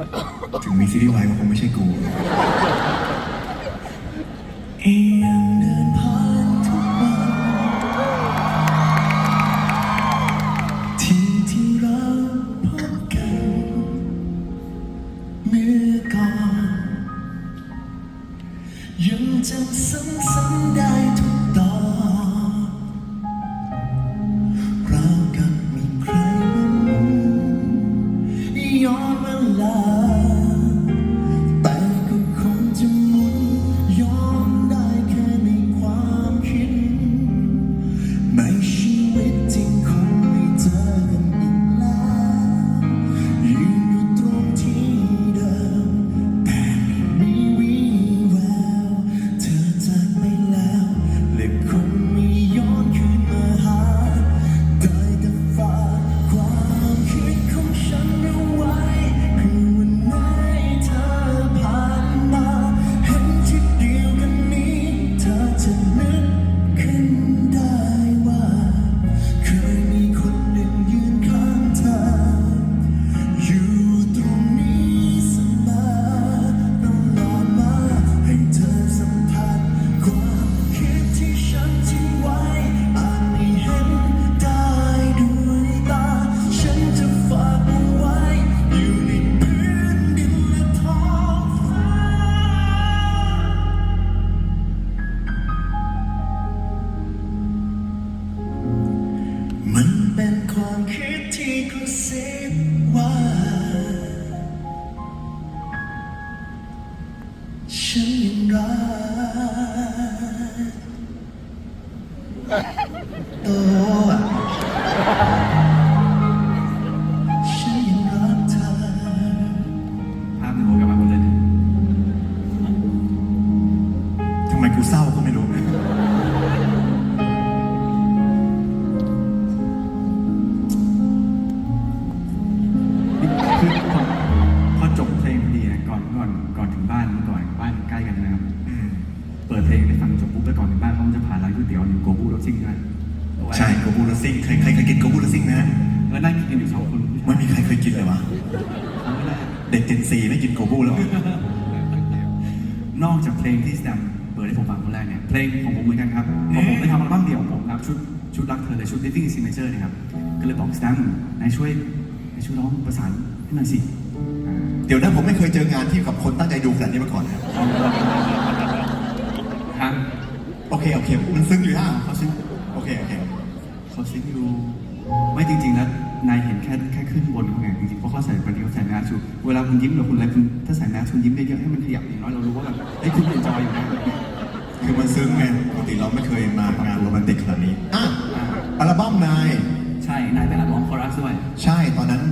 รีส์วายก็คงไม่ใช่กู เอียงเดินผ่านทุกวันที่ที่เราพบกัน เมื่อก่อน ยังจำซ้ำๆได้ ฉันยังรักตัวฉันยังรักเธอภาพในหัวกลับมาหมดเลยเนี่ยทำไมกูเศร้า ยวอยู่โกบูรถซิ่งด้วยใช่โกบูลซิงใครใครเคยกินโกบูลซิงนะฮะแล้วนั่งกินกันอยู่สองคนไม่มีใครเคยกินเลยวะทำไม่ได้เด็กเจนซีไม่กินโกบูแล้วเหรอนอกจากเพลงที่แสดงเปิดให้ผมฟังคนแรกเนี่ยเพลงของผมเหมือนกันครับเพราะผมได้ทำอัลบั้มเดี่ยวของผมครับชุดชุดรักเธอเลยชุด Living Signature เนะครับก็เลยบอกแซมนายช่วยนายช่วยร้องประสานให้หน่อยสิอ่าเดี๋ยวนะผมไม่เคยเจองานที่กับคนตั้งใจดูขนาดนี้มาก่อนนะครับทางโอ เคโอเคมันซึ้งอยู่ฮะเขาซิงโอเคโอเคเขาซิงดูไม่จริงๆแล้วนายเห็นแค่แค่ขึ้นบนเขาไงจริงๆเพราะเขาใส่ปฏิเขาใส่แมสชูเวลาคุณยิ้มหรือคุณอะไรคุณถ้าใส่แมสคุณยิ้มได้เยอะให้มันขยับอย่างน้อยเรารู้ว่าแบบเฮ้ยคุณเอนจอยอยู่นะอะไรเงี้ยคือมันซึ้งไงปกติเราไม่เคยมางานโรแมนติกขนาดนี้อะอ่าอัลบั้มนายใช่นายเป็นนักร้องคอรัสด้วยใช่ตอนนั้น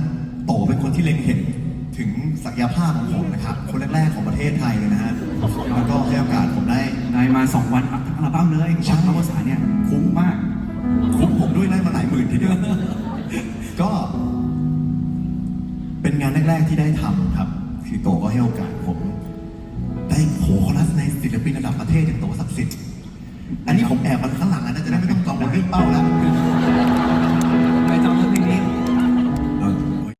โตเป็นคนที่เล็งเห็น ถึงศักยภาพของผมนะครับ คนแรก ๆ ของประเทศไทยเลยนะฮะแล้วก็ให้โอกาสผมได้นายมาสองวันอัดทั้งอัลบั้มเลยใช่วัดพระวสาเนี่ย คุ้มมาก คุ้มผมด้วยได้มาหลายหมื่นทีเดียว ก็ เป็นงานแรก ๆ ที่ได้ทำครับ คือโตก็ให้โอกาสผม ได้โหคอรัสในศิลปินระดับประเทศอย่างโตศักดิ์สิทธิ์อันนี้ผมแอบมาข้างหลังนะจะได้ไม่ต้องกังวลเรื่องเป้าแล้ว